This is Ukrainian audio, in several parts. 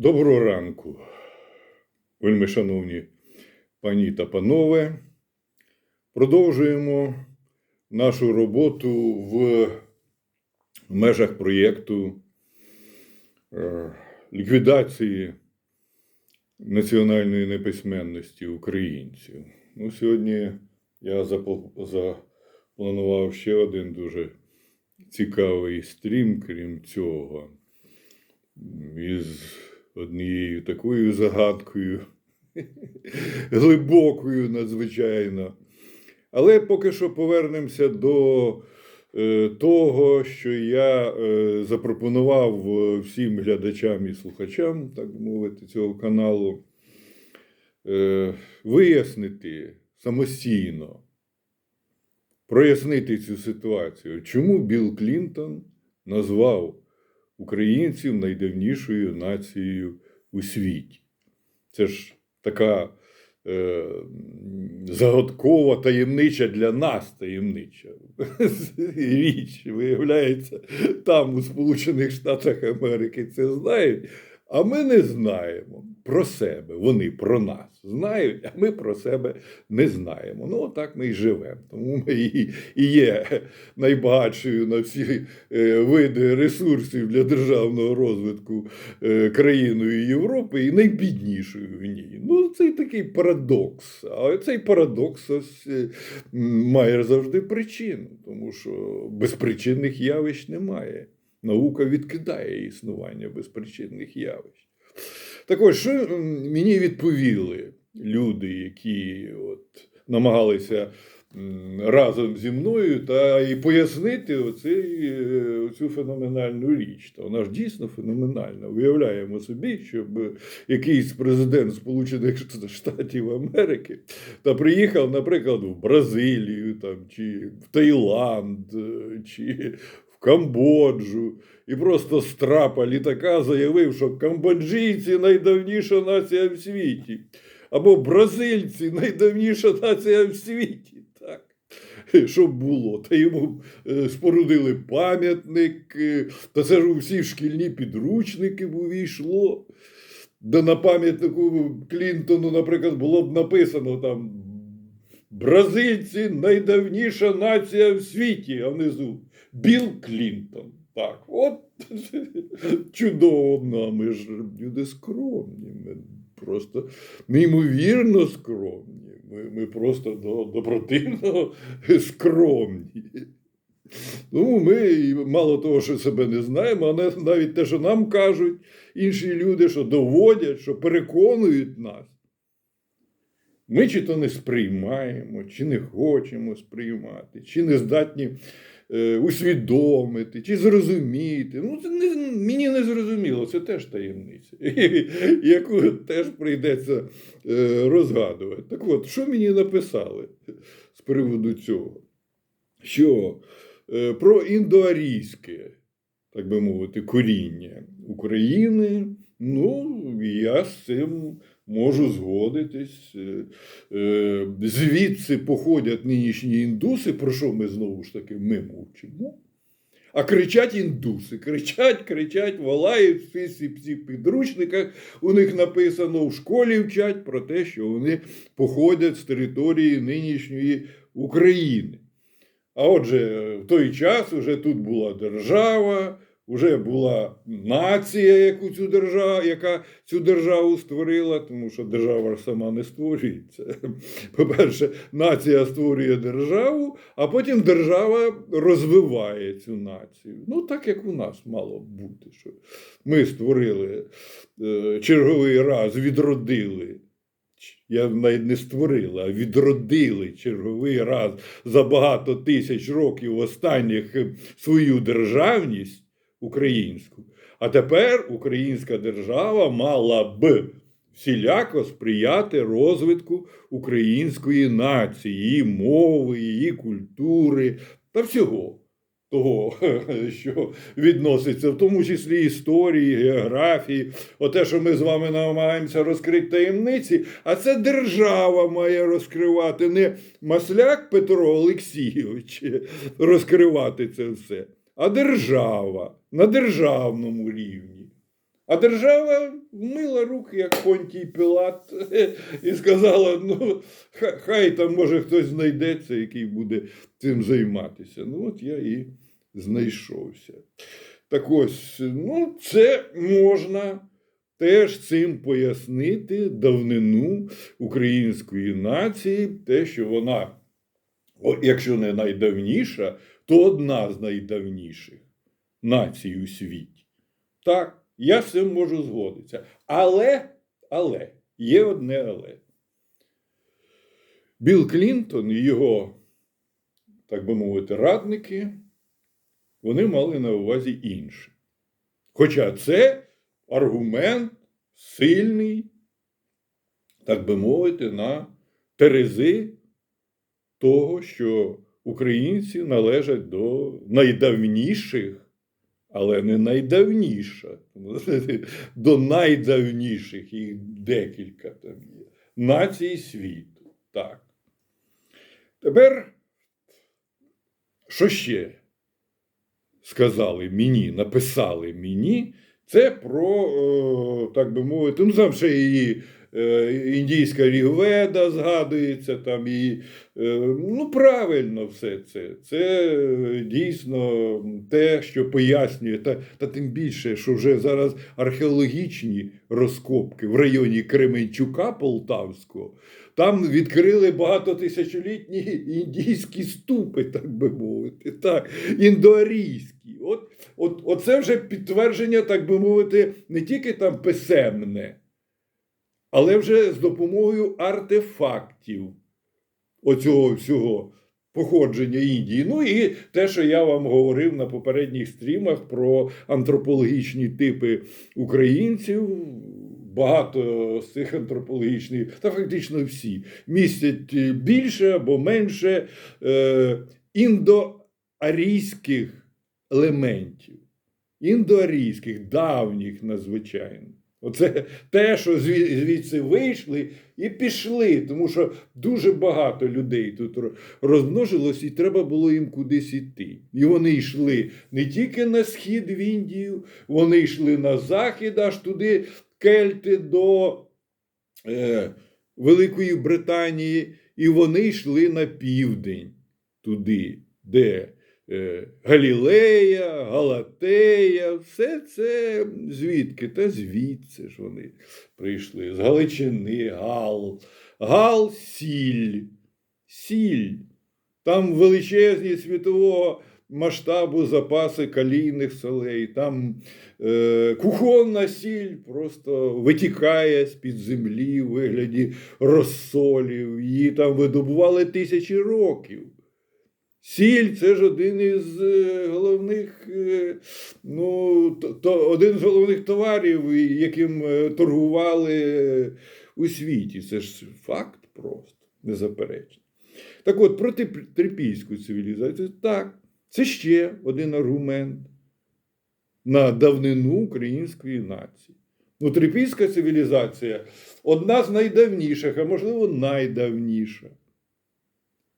Доброго ранку, вельми шановні пані та панове. Продовжуємо нашу роботу в межах проєкту е, ліквідації національної неписьменності українців. Ну, сьогодні я запланував ще один дуже цікавий стрім, крім цього із однією такою загадкою, глибокою надзвичайно. Але поки що повернемося до е, того, що я е, запропонував е, всім глядачам і слухачам, так мовити, цього каналу, вияснити самостійно, прояснити цю ситуацію, чому Білл Клінтон назвав українців найдавнішою нацією у світі. Це ж така е, загадкова, таємнича для нас таємнича річ. Виявляється, там, у Сполучених Штатах Америки, це знають, а ми не знаємо про себе. Вони про нас знають, а ми про себе не знаємо. Ну, отак ми і живемо. Тому ми і, і є найбагатшою на всі е, види ресурсів для державного розвитку е, країною Європи і найбіднішою в ній. Ну, це такий парадокс. А цей парадокс ось, е, має завжди причину, тому що безпричинних явищ немає. Наука відкидає існування безпричинних явищ. Так ось, що мені відповіли люди, які от намагалися разом зі мною та і пояснити оцей, е, оцю феноменальну річ. Та вона ж дійсно феноменальна. Уявляємо собі, щоб якийсь президент Сполучених Штатів Америки та приїхав, наприклад, в Бразилію там, чи в Таїланд, е, чи Камбоджу, і просто з трапа літака заявив, що камбоджійці найдавніша нація в світі. Або бразильці найдавніша нація в світі. Так. Щоб було, та йому е, спорудили пам'ятник, е, та це ж у всі шкільні підручники увійшло. Де на пам'ятнику Клінтону, наприклад, було б написано там Бразильці найдавніша нація в світі, а внизу Білл Клінтон. Так, от чудово, ну, а ми ж люди скромні. Ми просто неймовірно скромні. Ми, ми просто до, до противного скромні. Ну, ми мало того, що себе не знаємо, але навіть те, що нам кажуть інші люди, що доводять, що переконують нас. Ми чи то не сприймаємо, чи не хочемо сприймати, чи не здатні е, усвідомити, чи зрозуміти. Ну, це не, мені не зрозуміло, це теж таємниця, яку теж прийдеться е, розгадувати. Так от, що мені написали з приводу цього? Що е, про індоарійське, так би мовити, коріння України, ну, я з цим можу згодитись. Е, е, Звідси походять нинішні індуси, про що ми знову ж таки ми мовчимо. А кричать індуси, кричать, кричать, волають всі ці всі підручниках. У них написано в школі вчать про те, що вони походять з території нинішньої України. А отже, в той час вже тут була держава, вже була нація, яку цю державу, яка цю державу створила, тому що держава сама не створюється. По-перше, нація створює державу, а потім держава розвиває цю націю. Ну, так як у нас мало бути. Що ми створили е, черговий раз, відродили. Я навіть не створила, а відродили черговий раз за багато тисяч років останніх свою державність українську. А тепер українська держава мала б всіляко сприяти розвитку української нації, її мови, її культури та всього того, що відноситься, в тому числі історії, географії, оте, що ми з вами намагаємося розкрити таємниці, а це держава має розкривати, не Масляк Петро Олексійович розкривати це все, а держава на державному рівні. А держава вмила руки, як Понтій Пілат, і сказала: ну, хай там може хтось знайдеться, який буде цим займатися. Ну, от я і знайшовся. Так ось, ну, це можна теж цим пояснити давнину української нації, те, що вона, якщо не найдавніша, то одна з найдавніших націй у світі. Так, я з цим можу згодитися. Але, але, є одне але. Білл Клінтон і його, так би мовити, радники, вони мали на увазі інше. Хоча це аргумент сильний, так би мовити, на терези того, що українці належать до найдавніших, але не найдавніша, до найдавніших, їх декілька там є, націй світу. Так. Тепер, що ще сказали мені, написали мені, це про, е, так би мовити, ну там ще її індійська рігведа згадується, там і е, ну правильно все це. Це е, дійсно те, що пояснює, та, та тим більше, що вже зараз археологічні розкопки в районі Кременчука Полтавського. Там відкрили багатотисячолітні індійські ступи, так би мовити, так, індоарійські. От, от, Оце вже підтвердження, так би мовити, не тільки там писемне, але вже з допомогою артефактів оцього всього походження Індії. Ну і те, що я вам говорив на попередніх стрімах про антропологічні типи українців. Багато з цих антропологічних, та фактично всі, містять більше або менше е, індоарійських елементів, індоарійських, давніх надзвичайно. Оце те, що звідси вийшли і пішли, тому що дуже багато людей тут розмножилось, і треба було їм кудись іти. І вони йшли не тільки на схід в Індію, вони йшли на захід, аж туди кельти до е, Великої Британії, і вони йшли на південь, туди, де Галілея, Галатея, все це звідки? Та звідси ж вони прийшли. З Галичини, Гал, Гал сіль, сіль. Там величезні світового масштабу запаси калійних солей, там е, кухонна сіль просто витікає з-під землі у вигляді розсолів. Її там видобували тисячі років. Сіль це ж один із е, головних, е, ну, то, один з головних товарів, яким е, торгували у світі. Це ж факт просто, незаперечний. Так от, проти трипільську цивілізацію, так, це ще один аргумент на давнину української нації. Ну, трипільська цивілізація одна з найдавніших, а можливо, найдавніша.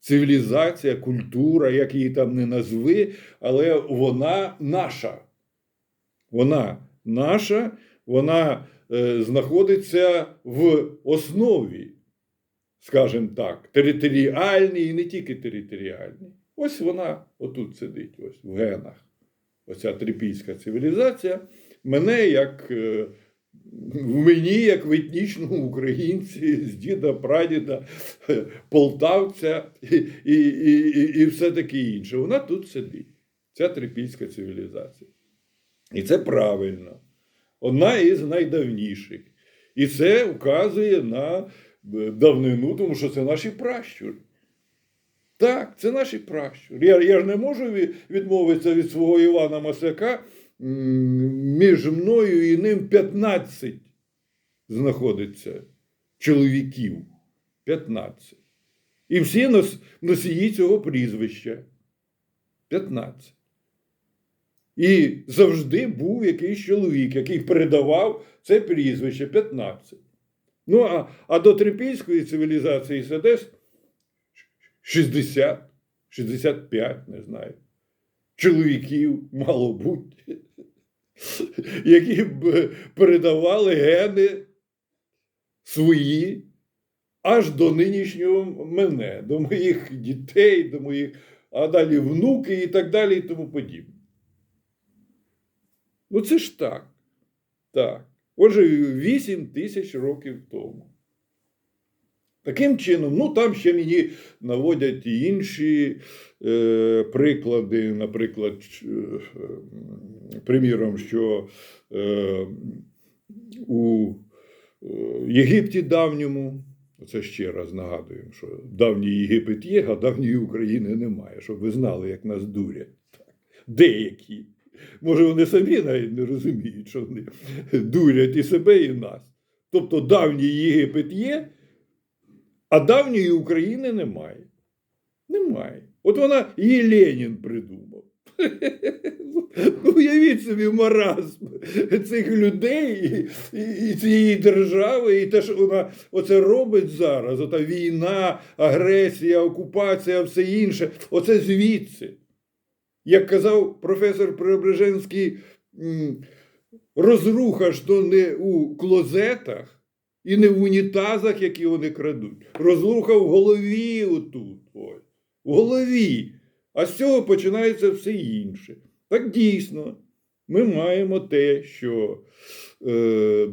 Цивілізація, культура, як її там не назви, але вона наша. Вона наша, вона е, знаходиться в основі, скажімо так, територіальній і не тільки територіальній. Ось вона отут сидить, ось в генах. Оця трипільська цивілізація. Мене як е, в мені, як в етнічному українці, з діда, прадіда, полтавця і, і, і, і все таке інше. Вона тут сидить, ця трипільська цивілізація. І це правильно. Одна із найдавніших. І це вказує на давнину, тому що це наші пращури. Так, це наші пращури. Я, я ж не можу відмовитися від свого Івана Масяка. Між мною і ним 15 знаходиться чоловіків. 15. І всі нос, носії цього прізвища. 15. І завжди був якийсь чоловік, який передавав це прізвище 15. Ну, а, а до трипільської цивілізації це десь 60, 65, не знаю. Чоловіків, мало бути. які б передавали гени свої аж до нинішнього мене, до моїх дітей, до моїх, а далі внуки і так далі, і тому подібне. Ну, це ж так. Так. Отже, 8 тисяч років тому. Таким чином, ну там ще мені наводять і інші е, приклади, наприклад, е, приміром, що е, у е, Єгипті давньому, це ще раз нагадуємо, що давній Єгипет є, а давньої України немає, щоб ви знали, як нас дурять. Деякі. Може, вони самі навіть не розуміють, що вони дурять і себе, і нас. Тобто давній Єгипет є, а давньої України немає. Немає. От вона її Ленін придумав. Ну, уявіть собі маразм цих людей і, і, цієї держави, і те, що вона оце робить зараз, ота війна, агресія, окупація, все інше. Оце звідси. Як казав професор Преображенський, розруха ж то не у клозетах і не в унітазах, які вони крадуть. Розруха в голові отут. Ось. В голові. А з цього починається все інше. Так дійсно, ми маємо те, що е,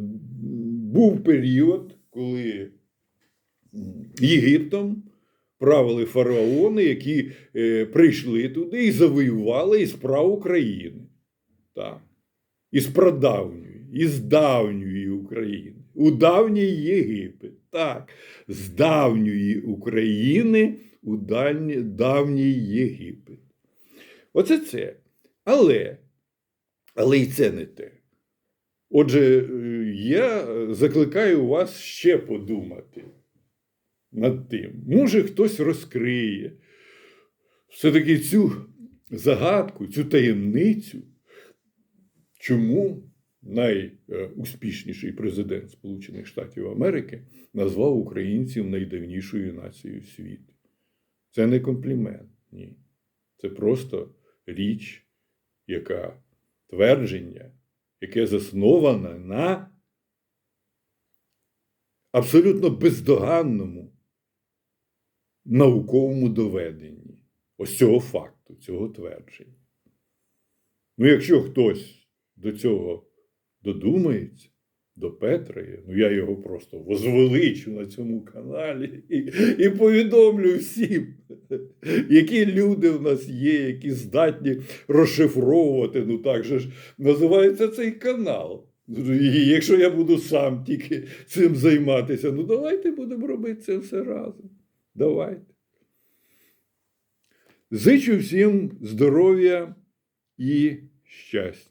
був період, коли Єгиптом правили фараони, які е, прийшли туди і завоювали із прав України. Так. Із прадавньої, із давньої України. У давній Єгипет. Так. З давньої України у дальні, давній Єгипет. Оце це. Але, але і це не те. Отже, е, я закликаю вас ще подумати над тим. Може, хтось розкриє все-таки цю загадку, цю таємницю, чому найуспішніший президент Сполучених Штатів Америки назвав українців найдавнішою нацією світу. Це не комплімент, ні. Це просто річ, яка твердження, яке засноване на абсолютно бездоганному науковому доведенні ось цього факту, цього твердження. Ну, якщо хтось до цього додумається, до допетрає, ну я його просто возвеличу на цьому каналі і, і повідомлю всім, які люди в нас є, які здатні розшифровувати. Ну так же ж називається цей канал. І якщо я буду сам тільки цим займатися, ну давайте будемо робити це все разом. Давайте. Зичу всім здоров'я і щастя.